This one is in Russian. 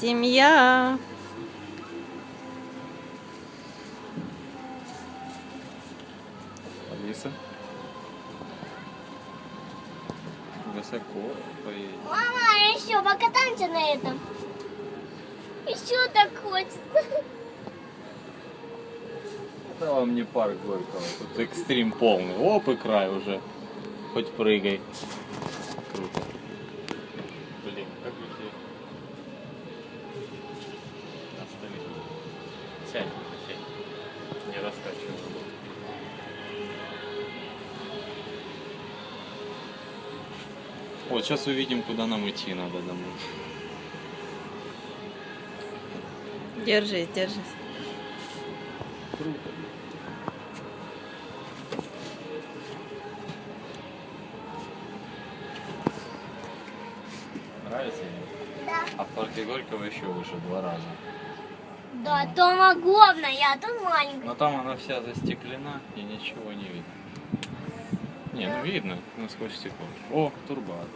Сім'я. Алиса. Высоко поедем. Мама, еще покатаемся на этом. Еще так хочется. Это вам не парк Горького, тут экстрим полный. Оп, и край уже. Хоть прыгай. Круто. Сядь, сядь. Не раскачивай. Вот, сейчас увидим, куда нам идти надо домой. Держись, держись. Круто. Нравится? Да. А в парке Горького еще выше, два раза. Да, там огромная, а тут маленькая. Но там она вся застеклена и ничего не видно. Не, ну видно, насквозь стекло. О, турбат.